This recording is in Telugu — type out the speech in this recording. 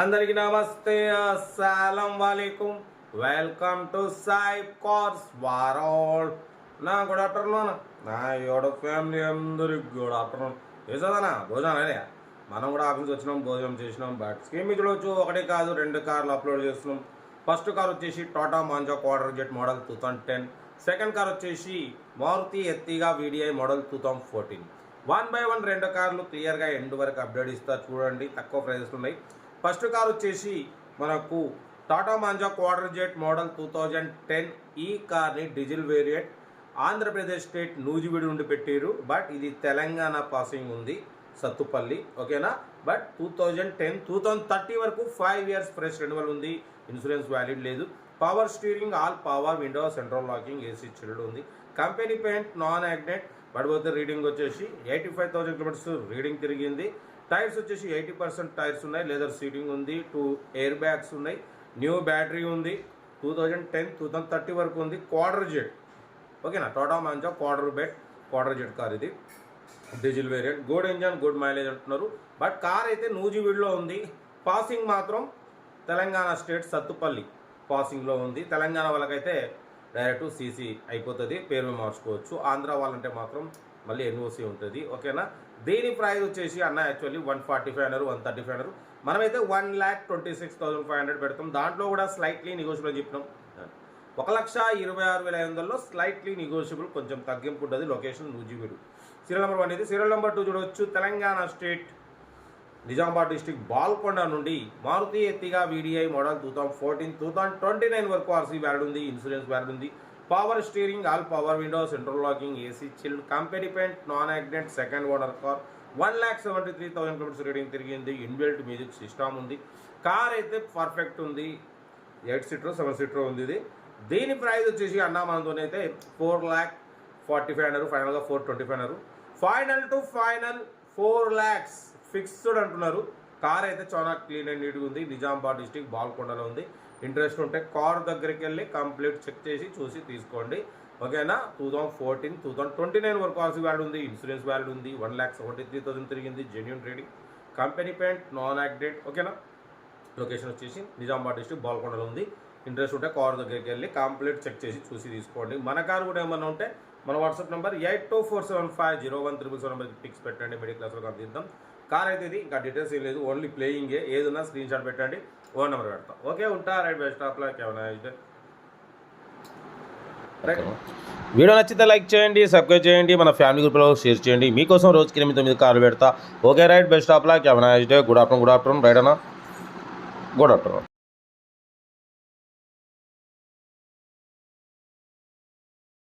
అందరికి నమస్తే అస్సలం వాలేకుమ్ వెల్కమ్ టు సాయి కార్స్ వారోల్. నా గుడ్ ఆఫ్టర్నూన్ నా యోడ ఫ్యామిలీ అందరికి గుడ్ ఆఫ్టర్నూన్. వేసదనా భోజనం అదే మనం కూడా ఆఫీస్ వచ్చినాం భోజనం చేసినాం బట్ స్కీమ్ చూడవచ్చు ఒకటే కాదు రెండు కార్లు అప్లోడ్ చేస్తున్నాం. ఫస్ట్ కార్ వచ్చేసి Tata Manza Quadrajet model two thousand ten. Second car వచ్చేసి Maruti Ertiga VDI model two thousand fourteen. One by one రెండు కార్లు క్లియర్గా ఎండ్ వరకు అప్డేట్ ఇస్తారు చూడండి. తక్కువ ప్రైజెస్ ఉన్నాయి. ఫస్ట్ కార్ వచ్చేసి మనకు Tata Manza Quadrajet model two thousand ten. ఈ కార్ని డీజిల్ వేరియంట్ ఆంధ్రప్రదేశ్ స్టేట్ నూజివీడి నుండి పెట్టారు బట్ ఇది తెలంగాణ పాసింగ్ ఉంది సత్తుపల్లి. ఓకేనా? But two thousand ten two thousand thirty వరకు ఫైవ్ ఇయర్స్ ఫ్రెష్ రెన్యువల్ ఉంది. ఇన్సూరెన్స్ వ్యాలిడ్ లేదు. Power steering all power window central locking AC chilled ఉంది. కంపెనీ పెయింట్ నాన్ యాగ్నెట్. పడిపోతే రీడింగ్ వచ్చేసి eighty five thousand kilometres reading తిరిగింది. టైర్స్ వచ్చేసి ఎయిటీ పర్సెంట్ టైర్స్ ఉన్నాయి. లెదర్ సీటింగ్ ఉంది టూ ఎయిర్ బ్యాగ్స్ ఉన్నాయి న్యూ బ్యాటరీ ఉంది two thousand ten two thousand thirty వరకు ఉంది క్వార్టర్ జెట్. ఓకేనా? Tata Manza Quadrajet Quadrajet car ఇది. Diesel variant. Good engine good mileage అంటున్నారు. బట్ కార్ అయితే నూజివీడ్లో ఉంది. పాసింగ్ మాత్రం తెలంగాణ స్టేట్ సత్తుపల్లి పాసింగ్లో ఉంది. తెలంగాణ వాళ్ళకైతే డైరెక్ట్ సీసీ అయిపోతుంది. పేరు మార్చుకోవచ్చు. ఆంధ్ర వాళ్ళంటే మాత్రం మళ్ళీ ఎన్ఓసి ఉంటుంది. ఓకేనా? దీని ప్రైస్ వచ్చేసి అన్న యాక్చువల్లీ వన్ ఫార్టీ ఫైవ్ అన్నారు వన్ థర్టీ ఫైవ్ అన్నారు. మనమైతే one lakh twenty six thousand five hundred పెడతాం. దాంట్లో కూడా స్లైట్లీ నెగోషియబుల్ చెప్పినాం. ఒక లక్ష ఇరవై ఆరు వేల ఐదు వందల్లో స్లైట్లీ నెగోషియబుల్ కొంచెం తగ్గింపు ఉంటుంది location Nuzvid. Serial number one ఇది. సీరియల్ నెంబర్ టూ చూడవచ్చు తెలంగాణ స్టేట్ నిజామాబాద్ డిస్టిక్ బాల్కొండ నుండి Maruti Ertiga VDI model two thousand fourteen two thousand twenty nine వరకు ఆర్సీ వ్యాలిడ్ ఉంది ఇన్సూరెన్స్ వ్యాలిడ్ ఉంది. Power steering all power window central locking AC chilled company paint non accident second owner car one lakh seventy three thousand kilometres reading తిరిగింది ఇన్బిల్ట్ మ్యూజిక్ సిస్టమ్ ఉంది. కార్ అయితే పర్ఫెక్ట్ ఉంది. ఎయిట్ సీటర్ సెవెన్ సీటర్ ఉంది ఇది. దీని ప్రైస్ వచ్చేసి అన్నా మనతోనైతే ఫోర్ ల్యాక్ ఫార్టీ ఫైవ్ అన్నారు. ఫైనల్గా ఫోర్ ట్వంటీ ఫైవ్ అన్నారు. Final to final four lakhs fixed అంటున్నారు. కార్ అయితే చాలా క్లీన్ అండ్ నీట్గా ఉంది. నిజామాబాద్ డిస్టిక్ బాల్కొండలో ఉంది. ఇంట్రెస్ట్ ఉంటే కార్ దగ్గరికి వెళ్ళి కంప్లీట్ చెక్ చేసి చూసి తీసుకోండి. ఓకేనా? Two thousand fourteen two thousand twenty nine వరకు పాలసీ వ్యాల్యూ ఉంది. ఇన్సూరెన్స్ వ్యాల్యూ ఉంది. One lakh seventy three thousand తిరిగింది. Genuine trading company paint non యాక్డెడ్ ఓకేనా? లొకేషన్ వచ్చేసి నిజామాబాద్ డిస్ట్రిక్ట్ బాల్కొండలో ఉంది. ఇంట్రెస్ట్ ఉంటే కార్ దగ్గరికి వెళ్ళి కంప్లీట్ చెక్ చేసి చూసి తీసుకోండి. మన కార్ కూడా ఏమన్నా ఉంటే మన WhatsApp number eight two four seven five zero one triple seven నెంబర్కి పిక్స్ పెట్టండి. మిడిల్ క్లాస్లో అందిద్దాం కార్ అయితే ఇది ఇంకా డీటెయిల్స్ ఏం లేదు. ఓన్లీ ప్లేయింగే ఏదన్నా స్క్రీన్ షాట్ పెట్టండి. ఓన్ నెంబర్ పెడతాం ఓకే ఉంటా? రైట్ బెస్ట్ స్టాప్లో ఏమైనా రైట్ వీడియో నచ్చితే లైక్ చేయండి సబ్స్క్రైబ్ చేయండి మన ఫ్యామిలీ గ్రూప్లో షేర్ చేయండి. మీకోసం రోజుకి ఎనిమిది తొమ్మిది కార్లు పెడతా. Okay right best of luck ఎవరైనా good afternoon good afternoon right అన్న? Good afternoon